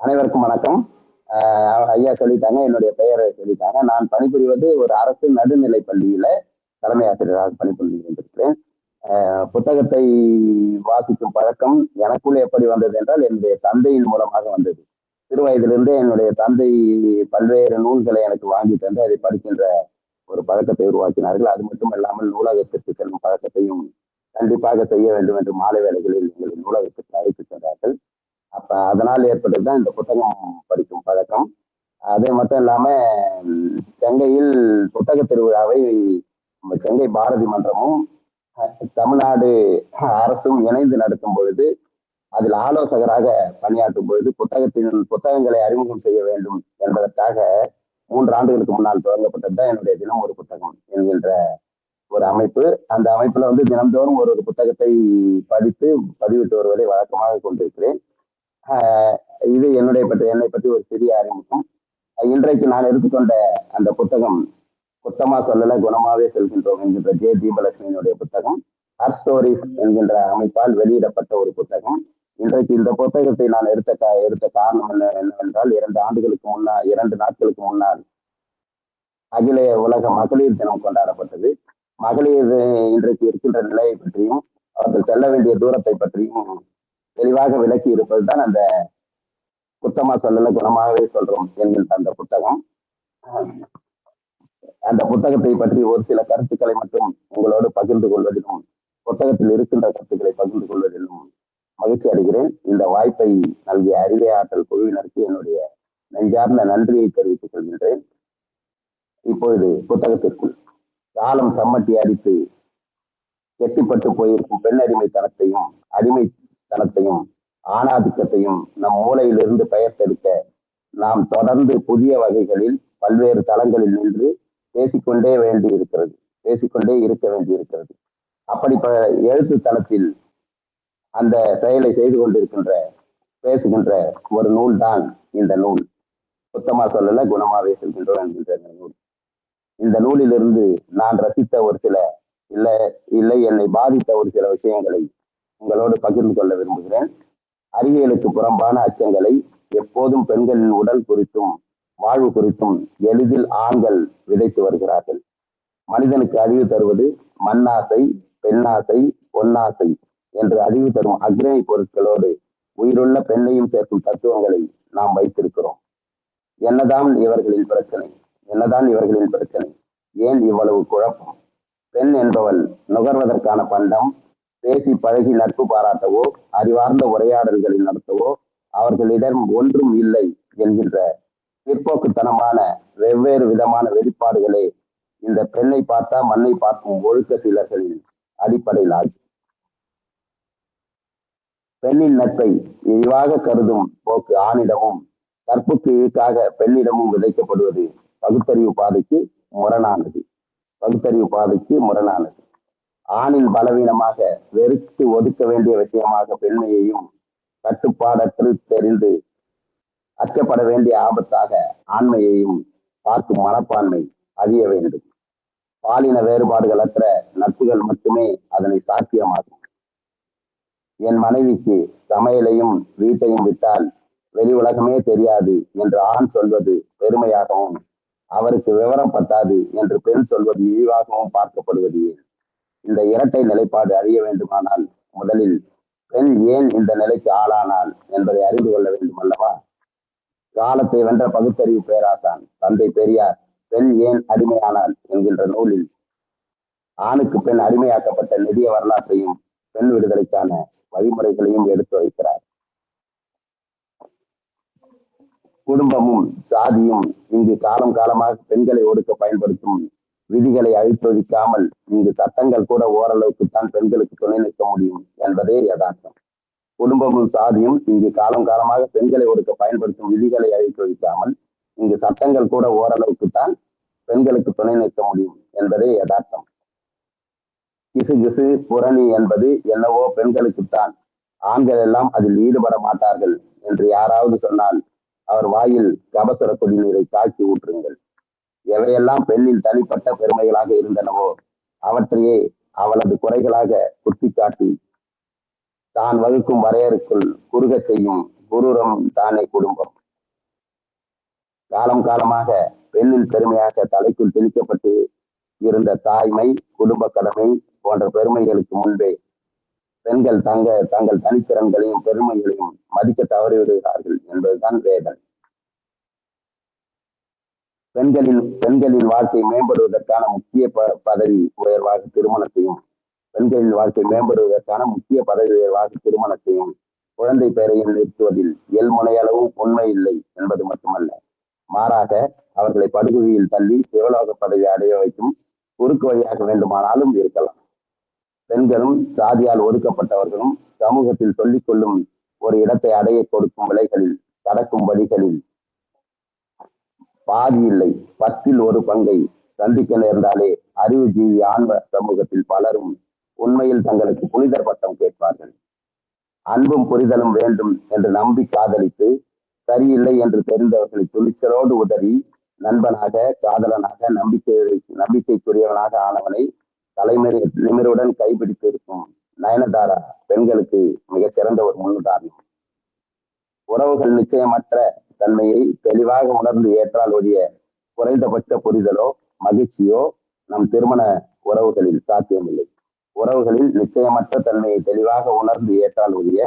அனைவருக்கும் வணக்கம். ஐயா சொல்லிட்டாங்க என்னுடைய பெயரை சொல்லிட்டாங்க. நான் பணிபுரிவது ஒரு அரசு நடுநிலை பள்ளியில தலைமை ஆசிரியராக பணிபுரிந்து கொண்டிருக்கிறேன். புத்தகத்தை வாசிக்கும் பழக்கம் எனக்குள் எப்படி வந்தது என்றால் என்னுடைய தந்தையின் மூலமாக வந்தது. சிறு வயதிலிருந்தே என்னுடைய தந்தை பல்வேறு நூல்களை எனக்கு வாங்கி தந்து அதை படிக்கின்ற ஒரு பழக்கத்தை உருவாக்கினார்கள். அது மட்டும் இல்லாமல் நூலகத்திற்கு செல்லும் பழக்கத்தையும் கண்டிப்பாக செய்ய வேண்டும் என்று மாலை வேளைகளில் எங்களை நூலகத்திற்கு அழைத்து சென்றார்கள். அப்ப அதனால் ஏற்பட்டதுதான் இந்த புத்தகம் படிக்கும் பழக்கம். அது மட்டும் இல்லாம சென்னையில் செங்கையில் புத்தக திருவிழாவை நம்ம செங்கை பாரதி மன்றமும் தமிழ்நாடு அரசும் இணைந்து நடத்தும் பொழுது அதில் ஆலோசகராக பணியாற்றும் பொழுது புத்தகத்தின் புத்தகங்களை அறிமுகம் செய்ய வேண்டும் என்பதற்காக மூன்று ஆண்டுகளுக்கு முன்னால் தொடங்கப்பட்டது தான் என்னுடைய தினம் ஒரு புத்தகம் என்கின்ற ஒரு அமைப்பு. அந்த அமைப்புல வந்து தினம்தோறும் ஒரு ஒரு புத்தகத்தை படித்து பதிவிட்டு வருவதை வழக்கமாக கொண்டிருக்கிறேன். இது என்னுடைய பற்றி என்னை பற்றி ஒரு சிறிய அறிமுகம். இன்றைக்கு நான் எடுத்துக்கொண்ட அந்த புத்தகம் குத்தமா சொல்லல குணமாவே செல்கின்றோம் என்கின்ற ஜே. தீபலட்சுமியினுடைய புத்தகம் ஹர் ஸ்டோரிஸ் என்கின்ற அமைப்பால் வெளியிடப்பட்ட ஒரு புத்தகம். இன்றைக்கு இந்த புத்தகத்தை நான் எடுத்த கா- எடுத்த காரணம் என்ன என்னவென்றால் இரண்டு ஆண்டுகளுக்கு முன்னால் இரண்டு நாட்களுக்கு முன்னால் அகில உலக மகளிர் தினம் கொண்டாடப்பட்டது. மகளிர் இன்றைக்கு இருக்கின்ற நிலையை பற்றியும் அவர்கள் செல்ல வேண்டிய தூரத்தை பற்றியும் தெளிவாக விளக்கி இருப்பதுதான் அந்த குத்தமா சொல்லல குணமாகவே சொல்றோம் என்கின்ற அந்த புத்தகம். அந்த புத்தகத்தை பற்றி ஒரு சில கருத்துக்களை மட்டும் உங்களோடு பகிர்ந்து கொள்வதிலும் புத்தகத்தில் இருக்கின்ற கருத்துக்களை பகிர்ந்து கொள்வதிலும் மகிழ்ச்சி அடைகிறேன். இந்த வாய்ப்பை நல்கிய அறிவை ஆற்றல் குழுவினருக்கு என்னுடைய நெஞ்சார்ந்த நன்றியை தெரிவித்துக் கொள்கின்றேன். இப்பொழுது புத்தகத்திற்குள் காலம் சம்மட்டி அடித்து கெட்டிப்பட்டு போயிருக்கும் பெண் அடிமைத்தனத்தையும் தனத்தையும் ஆணாதிக்கத்தையும் நம் மூளையிலிருந்து பெயர்த்தெடுக்க நாம் தொடர்ந்து புதிய வகைகளில் பல்வேறு தளங்களில் நின்று பேசிக்கொண்டே வேண்டி இருக்கிறது பேசிக்கொண்டே இருக்க வேண்டி இருக்கிறது அப்படி எழுத்து தளத்தில் அந்த செயலை செய்து கொண்டிருக்கின்ற பேசுகின்ற ஒரு நூல் தான் இந்த நூல். சுத்தமா சொல்லல குணமாவே சொல்கின்றோம் என்கின்ற இந்த நூல். இந்த நூலிலிருந்து நான் ரசித்த ஒரு சில இல்லை இல்லை என்னை பாதித்த ஒரு சில விஷயங்களை உங்களோடு பகிர்ந்து கொள்ள விரும்புகிறேன். அறிவியலுக்கு புறம்பான அச்சங்களை எப்போதும் பெண்களின் உடல் குறித்தும் வாழ்வு குறித்தும் எளிதில் ஆண்கள் விதைத்து வருகிறார்கள். மனிதனுக்கு அழிவு தருவது மண்ணாசை பெண்ணாசை பொன்னாசை என்று அழிவு தரும் அக்ரணி பொருட்களோடு உயிருள்ள பெண்ணையும் சேர்க்கும் தத்துவங்களை நாம் வைத்திருக்கிறோம். என்னதான் இவர்களின் பிரச்சனை என்னதான் இவர்களின் பிரச்சனை ஏன் இவ்வளவு குழப்பம்? பெண் என்பவள் நுகர்வதற்கான பண்டம் பேசி பழகி நட்பு பாராட்டவோ அறிவார்ந்த உரையாடல்களை நடத்தவோ அவர்களிடம் ஒன்றும் இல்லை என்கின்ற பிற்போக்குத்தனமான வெவ்வேறு விதமான வெளிப்பாடுகளே இந்த பெண்ணை பார்த்தா மண்ணை பார்க்கும் ஒழுக்க சிலர்களின் அடிப்படையில் ஆகும் பெண்ணின் நட்பை இழிவாக கருதும் போக்கு ஆணிடமும் கற்புக்கு இழுக்காக பெண்ணிடமும் விதைக்கப்படுவது பகுத்தறிவு பாதைக்கு முரணானது. பகுத்தறிவு பாதைக்கு முரணானது. ஆணின் பலவீனமாக வெறுத்து ஒதுக்க வேண்டிய விஷயமாக பெண்மையையும் கட்டுப்பாடற்று தெரிந்து அச்சப்பட வேண்டிய ஆபத்தாக ஆண்மையையும் பார்க்கும் மனப்பான்மை அழிய வேண்டும். பாலின வேறுபாடுகள் அற்ற நட்புகள் மட்டுமே அதனை சாத்தியமாகும். என் மனைவிக்கு சமையலையும் வீட்டையும் விட்டால் வெளி உலகமே தெரியாது என்று ஆண் சொல்வது பெருமையாகவும் அவருக்கு விவரம் பத்தாது என்று பெண் சொல்வது இழிவாகவும் பார்க்கப்படுவது ஏன்? இந்த இரட்டை நிலைப்பாடு அறிய வேண்டுமானால் முதலில் பெண் ஏன் இந்த நிலைக்கு ஆளானாள் என்பதை அறிந்து கொள்ள வேண்டும் அல்லவா? காலத்தை வென்ற பகுத்தறிவு பேராசான் தந்தை பெரியார் பெண் ஏன் அடிமையானாள் என்கின்ற நூலில் ஆணுக்கு பெண் அடிமையாக்கப்பட்ட நிதிய வரலாற்றையும் பெண் விடுதலைக்கான வழிமுறைகளையும் எடுத்து வைக்கிறார். குடும்பமும் சாதியும் இங்கு காலம் காலமாக பெண்களை ஒடுக்க பயன்படுத்தும் விதிகளை அழித்தொழிக்காமல் இங்கு சட்டங்கள் கூட ஓரளவுக்கு தான் பெண்களுக்கு துணை நிற்க முடியும் என்பதே யதார்த்தம். குடும்பமும் சாதியும் இங்கு காலம் காலமாக பெண்களை ஒடுக்க பயன்படுத்தும் விதிகளை அழித்தொழிக்காமல் இங்கு சட்டங்கள் கூட ஓரளவுக்கு தான் பெண்களுக்கு துணை நிற்க முடியும் என்பதே யதார்த்தம். கிசு கிசு புரணி என்பது என்னவோ பெண்களுக்குத்தான். ஆண்கள் எல்லாம் அதில் ஈடுபட மாட்டார்கள் என்று யாராவது சொன்னால் அவர் வாயில் கபசுர குடிநீரை காய்ச்சி ஊற்றுங்கள். எவையெல்லாம் பெண்ணின் தனிப்பட்ட பெருமைகளாக இருந்தனவோ அவற்றையே அவளது குறைகளாக குத்திக்காட்டி தான் வகுக்கும் வரையறுக்குள் குறுக செய்யும் குரூரம் தானே குடும்பம். காலம் காலமாக பெண்ணின் பெருமையாக தலைக்குள் திணிக்கப்பட்டு இருந்த தாய்மை குடும்ப கடமை போன்ற பெருமைகளுக்கு முன்பே பெண்கள் தங்க தங்கள் தனித்திறன்களையும் பெருமைகளையும் மதிக்க தவறிவிடுகிறார்கள் என்பதுதான் வேதனை. பெண்களின் பெண்களின் வாழ்க்கை மேம்படுவதற்கான முக்கிய ப- பதவி உயர்வாக திருமணத்தையும் பெண்களின் வாழ்க்கை மேம்படுவதற்கான முக்கிய பதவி உயர்வாக திருமணத்தையும் குழந்தை பெயரையும் நிறுத்துவதில் எல்முனையளவும் உண்மை இல்லை என்பது மட்டுமல்ல. மாறாக அவர்களை படுகொலியில் தள்ளி சிவலோக பதவி அடைய வைக்கும் குறுக்கு வழியாக வேண்டுமானாலும் இருக்கலாம். பெண்களும் சாதியால் ஒதுக்கப்பட்டவர்களும் சமூகத்தில் சொல்லிக்கொள்ளும் ஒரு இடத்தை அடைய கொடுக்கும் விலைகளில் கடக்கும் வழிகளில் பாதி இல்லை. பத்தில் ஒரு பங்கை சந்திக்க நேர்ந்தாலே அறிவுஜீவி ஆன்ம சமூகத்தில் பலரும் உண்மையில் தங்களுக்கு புனிதர் பட்டம் கேட்பார்கள். அன்பும் புரிதலும் வேண்டும் என்று நம்பி காதலித்து சரியில்லை என்று தெரிந்தவர்களை துணிச்சலோடு உதறி நண்பனாக காதலனாக நம்பிக்கை நம்பிக்கைக்குரியவனாக ஆனவனை தலைமுறை நிமிருடன் கைப்பிடித்து இருக்கும் நயனதாரா பெண்களுக்கு மிகச் சிறந்த ஒரு முன்னுதாரணம். உறவுகள் நிச்சயமற்ற தன்மையை தெளிவாக உணர்ந்து ஏற்றால் ஒழிய குறைந்தபட்ச புரிதலோ மகிழ்ச்சியோ நம் திருமண உறவுகளில் சாத்தியமில்லை. உறவுகளில் நிச்சயமற்ற தன்மையை தெளிவாக உணர்ந்து ஏற்றால் ஒழிய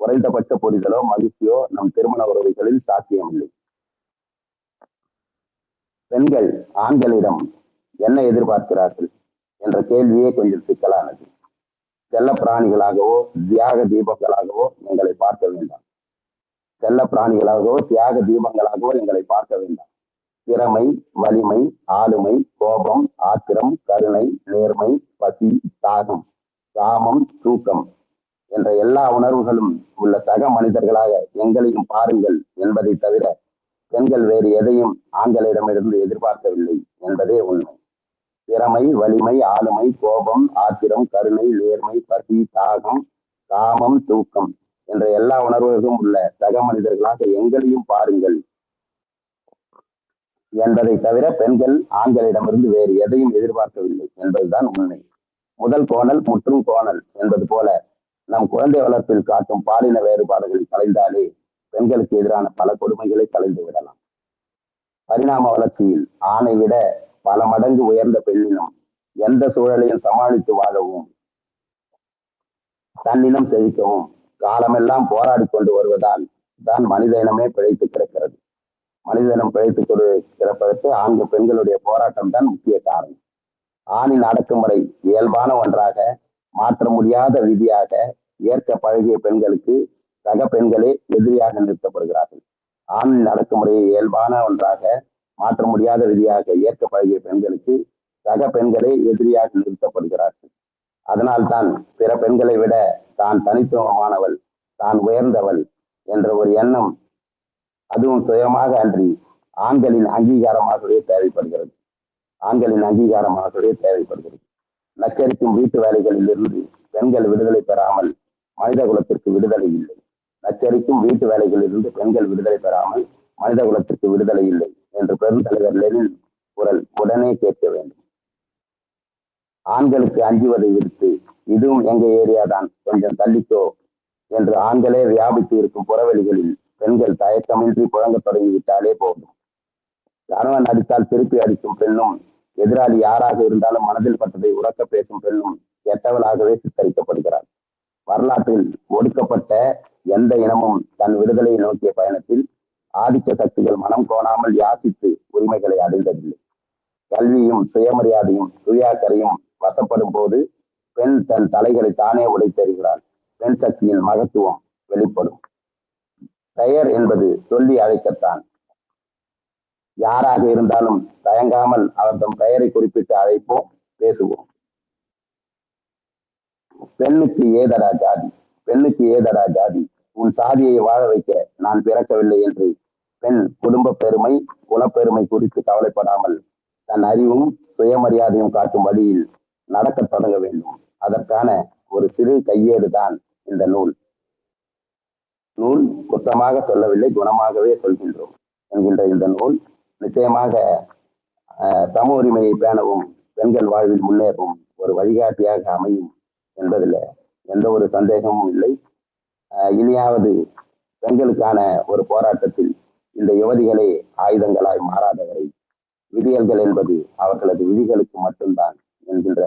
குறைந்தபட்ச புரிதலோ மகிழ்ச்சியோ நம் திருமண உறவுகளில் சாத்தியமில்லை. பெண்கள் ஆண்களிடம் என்ன எதிர்பார்க்கிறார்கள் என்ற கேள்வியே கொஞ்சம் சிக்கலானது. செல்ல பிராணிகளாகவோ தியாக தீபங்களாகவோ எங்களை பார்க்க வேண்டாம். செல்ல பிராணிகளாகவோ தியாக தீபங்களாகவோ எங்களை பார்க்க வேண்டாம். திறமை வலிமை ஆளுமை கோபம் ஆத்திரம் கருணை நேர்மை பசி தாகம் காமம் தூக்கம் என்ற எல்லா உணர்வுகளும் உள்ள சக மனிதர்களாக எங்களையும் பாருங்கள் என்பதை தவிர பெண்கள் வேறு எதையும் ஆண்களிடமிருந்து எதிர்பார்க்கவில்லை என்பதே உண்மை. திறமை வலிமை ஆளுமை கோபம் ஆத்திரம் கருணை நேர்மை பசி தாகம் காமம் தூக்கம் என்ற எல்லா உணர்வுகளும் உள்ள சக மனிதர்களாக எங்களையும் பாருங்கள். என்பதை தவிர பெண்கள் ஆண்களிடமிருந்து வேறு எதையும் எதிர்பார்க்கவில்லை என்பதுதான் உண்மை. முதல் கோணல் முற்றும் கோணல் என்பது போல நம் குழந்தை வளர்ப்பில் காட்டும் பாலின வேறுபாடுகளை கலைந்தாலே பெண்களுக்கு எதிரான பல கொடுமைகளை கலைந்து விடலாம். பரிணாம வளர்ச்சியில் ஆணை விட பல மடங்கு உயர்ந்த பெண்ணினம் எந்த சூழலையும் சமாளித்து வாழவும் தன்னினம் செழிக்கவும் காலமெல்லாம் போராடி கொண்டு வருவதால் தான் மனித இனமே பிழைத்து கிடக்கிறது. மனித இனம் பிழைத்து கொண்டு கிடப்பதற்கு ஆண்கள் பெண்களுடைய போராட்டம் தான் முக்கிய காரணம். ஆணின் அடக்குமுறை இயல்பான ஒன்றாக மாற்ற முடியாத விதியாக ஏற்க பழகிய பெண்களுக்கு சக பெண்களே எதிரியாக நிறுத்தப்படுகிறார்கள். ஆணின் அடக்குமுறையை இயல்பான ஒன்றாக மாற்ற முடியாத விதியாக ஏற்க பழகிய பெண்களுக்கு சக பெண்களே எதிரியாக நிறுத்தப்படுகிறார்கள். அதனால்தான் பிற பெண்களை விட தான் தனித்துவமானவள் தான் உயர்ந்தவள் என்ற ஒரு எண்ணம் அதுவும் சுயமாக அன்றி ஆண்களின் அங்கீகாரமாகவே தேவைப்படுகிறது. ஆண்களின் அங்கீகாரமாகவே தேவைப்படுகிறது. நச்சரிக்கும் வீட்டு வேலைகளில் இருந்து பெண்கள் விடுதலை பெறாமல் மனித குலத்திற்கு விடுதலை இல்லை. நச்சரிக்கும் வீட்டு வேலைகளில் இருந்து பெண்கள் விடுதலை பெறாமல் மனித குலத்திற்கு விடுதலை இல்லை என்று பெருந்தலைவர் லெனின் குரல் உடனே கேட்க வேண்டும். ஆண்களுக்கு அஞ்சுவதை விடுத்து இதுவும் எங்க ஏரியா தான். கொஞ்சம் தள்ளிக்கோ என்று ஆண்களே வியாபித்து இருக்கும் புறவெளிகளில் பெண்கள் தயக்கமின்றி புழங்க தொடங்கிவிட்டாலே போதும். கணவன் அடித்தால் திருப்பி அடிக்கும் பெண்ணும் எதிராளி யாராக இருந்தாலும் மனதில் பட்டதை உறக்க பேசும் பெண்ணும் கெட்டவளாகவே சித்தரிக்கப்படுகிறார் வரலாற்றில் ஒடுக்கப்பட்ட எந்த இனமும் தன் விடுதலையை நோக்கிய பயணத்தில் ஆதிக்க சக்திகள் மனம் கோணாமல் யாசித்து உரிமைகளை அடைந்ததில்லை. கல்வியும் சுயமரியாதையும் சுயாக்கரையும் வசப்படும் போது பெண் தன் தலைகளை தானே உடைத்தருகிறாள் பெண் சக்தியின் மகத்துவம் வெளிப்படும். பெயர் என்பது சொல்லி அழைக்கத்தான். யாராக இருந்தாலும் தயங்காமல் அவர் தம் பெயரை குறிப்பிட்டு அழைப்போம் பேசுவோம். பெண்ணுக்கு ஏதடா ஜாதி? பெண்ணுக்கு ஏதடா ஜாதி? உன் சாதியை வாழ வைக்க நான் பிறக்கவில்லை என்று பெண் குடும்ப பெருமை குலப்பெருமை குறித்து கவலைப்படாமல் தன் அறிவும் சுயமரியாதையும் காட்டும் வழியில் நடக்கத் தொடங்க வேண்டும். அதற்கான ஒரு சிறு கையேடு தான் இந்த நூல். நூல் குத்தமாக சொல்லவில்லை குணமாகவே சொல்கின்றோம் என்கின்ற இந்த நூல். நிச்சயமாக அஹ், சம உரிமையை பேணவும் பெண்கள் வாழ்வில் முன்னேறவும் ஒரு வழிகாட்டியாக அமையும் என்பதில் எந்த ஒரு சந்தேகமும் இல்லை. அஹ், இனியாவது பெண்களுக்கான ஒரு போராட்டத்தில் இந்த யுவதிகளே ஆயுதங்களாய் மாறாதவரை விதியல்கள் என்பது அவர்களது விதிகளுக்கு மட்டும்தான் என்கின்ற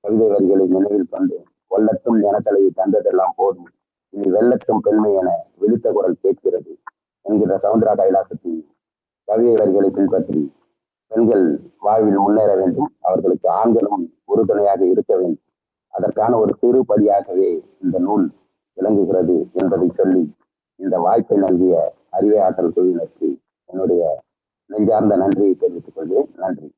கவிதை வரிகளை நினைவில் கொண்டு வெள்ளத்தும் எனத்தலையை தந்ததெல்லாம் போதும். இனி வெள்ளத்தும் பெண்மை என விழுத்த குரல் கேட்கிறது என்கிற சவுந்தரா கைலாசத்தின் கவிதை வரிகளை பின்பற்றி பெண்கள் வாழ்வில் முன்னேற வேண்டும் அவர்களுக்கு ஆண்களும் உறுதுணையாக இருக்க வேண்டும். அதற்கான ஒரு சிறு படியாகவே இந்த நூல் விளங்குகிறது என்பதை சொல்லி இந்த வாய்ப்பை நல்கிய அறிவை ஆற்றல் குழுவினருக்கு என்னுடைய நெஞ்சார்ந்த நன்றியை தெரிவித்துக் கொள்கிறேன். நன்றி.